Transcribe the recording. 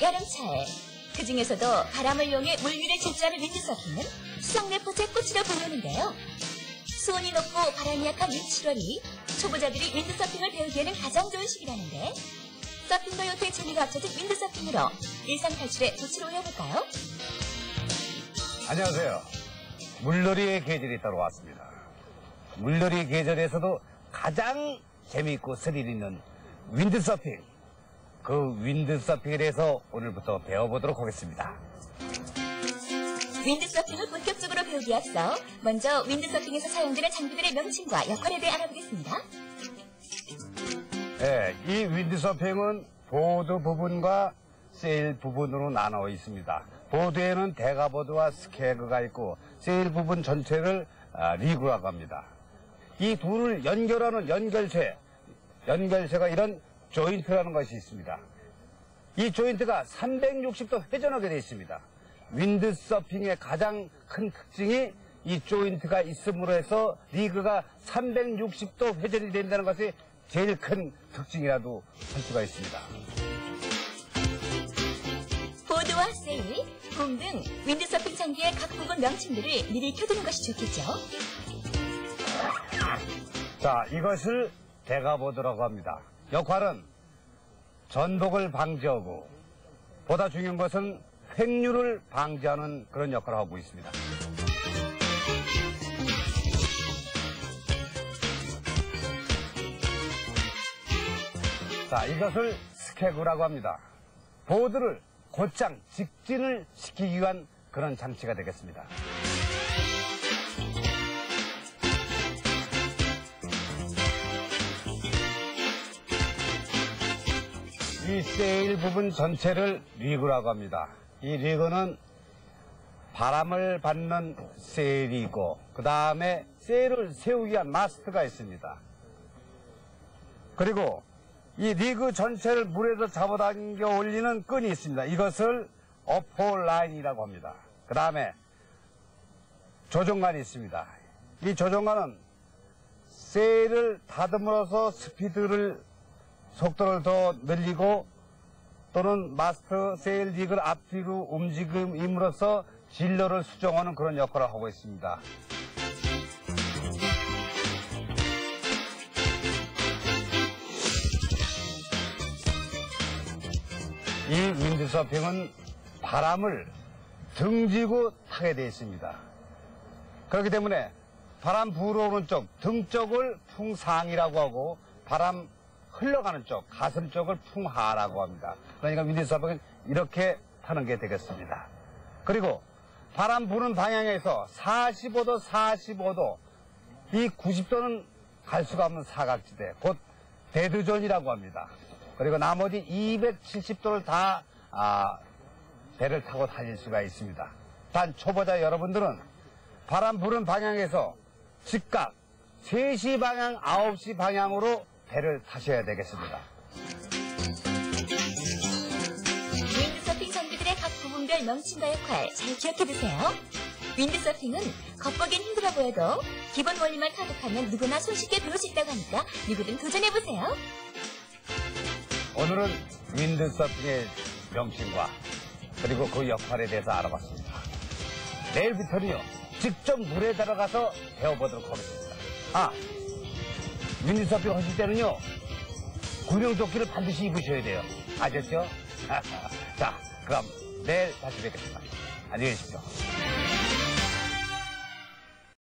마찰. 그 중에서도 바람을 이용해 물 위를 질주하는 윈드서핑은 수상레포트의 꽃이라 불리는데요. 수온이 높고 바람이 약한 6, 7월이 초보자들이 윈드서핑을 배우기에는 가장 좋은 시기라는데 서핑과 요트의 재미가 합쳐진 윈드서핑으로 일상 탈출에 도치를 올려볼까요? 안녕하세요. 물놀이의 계절이 따로 왔습니다. 물놀이 계절에서도 가장 재미있고 스릴 있는 윈드서핑. 그 윈드서핑에 대해서 오늘부터 배워보도록 하겠습니다. 윈드서핑을 본격적으로 배우기 앞서 먼저 윈드서핑에서 사용되는 장비들의 명칭과 역할에 대해 알아보겠습니다. 네, 이 윈드서핑은 보드 부분과 세일 부분으로 나눠 있습니다. 보드에는 대가보드와 스케그가 있고 세일 부분 전체를 아, 리그라고 합니다. 이 둘을 연결하는 연결체, 연결체가 이런 조인트라는 것이 있습니다. 이 조인트가 360도 회전하게 되어 있습니다. 윈드서핑의 가장 큰 특징이 이 조인트가 있음으로 해서 리그가 360도 회전이 된다는 것이 제일 큰 특징이라도 할 수가 있습니다. 보드와 세일, 봄등 윈드서핑 장비의 각 부분 명칭들을 미리 켜두는 것이 좋겠죠. 자, 이것을 대가보드라고 합니다. 역할은 전복을 방지하고 보다 중요한 것은 횡류를 방지하는 그런 역할을 하고 있습니다. 자, 이것을 스케구라고 합니다. 보드를 곧장 직진을 시키기 위한 그런 장치가 되겠습니다. 이 세일 부분 전체를 리그라고 합니다. 이 리그는 바람을 받는 세일이 있고 그 다음에 세일을 세우기 위한 마스트가 있습니다. 그리고 이 리그 전체를 물에서 잡아당겨 올리는 끈이 있습니다. 이것을 어포 라인이라고 합니다. 그 다음에 조종관이 있습니다. 이 조종관은 세일을 다듬어서 스피드를 속도를 더 늘리고 또는 마스터 세일 리그를 앞뒤로 움직임으로써 진로를 수정하는 그런 역할을 하고 있습니다. 이 윈드서핑은 바람을 등지고 타게 되어 있습니다. 그렇기 때문에 바람 불어오는 쪽, 등 쪽을 풍상이라고 하고 바람 흘러가는 쪽, 가슴 쪽을 풍하라고 합니다. 그러니까 윈드서핑은 이렇게 타는 게 되겠습니다. 그리고 바람 부는 방향에서 45도, 45도, 이 90도는 갈 수가 없는 사각지대, 곧 데드존이라고 합니다. 그리고 나머지 270도를 다 아, 배를 타고 다닐 수가 있습니다. 단 초보자 여러분들은 바람 부는 방향에서 즉각 3시 방향, 9시 방향으로 배를 타셔야 되겠습니다. 윈드서핑 장비들의 각 부분별 명칭과 역할 잘 기억해두세요. 윈드서핑은 겉보기엔 힘들어 보여도 기본 원리만 타격하면 누구나 손쉽게 배울 수 있다고 하니까 누구든 도전해보세요. 오늘은 윈드서핑의 명칭과 그리고 그 역할에 대해서 알아봤습니다. 내일부터는요, 직접 물에 들어가서 배워보도록 하겠습니다. 아, 윈드서핑 하실 때는요, 구명조끼를 반드시 입으셔야 돼요. 아셨죠? 자, 그럼 내일 다시 뵙겠습니다. 안녕히 계십시오.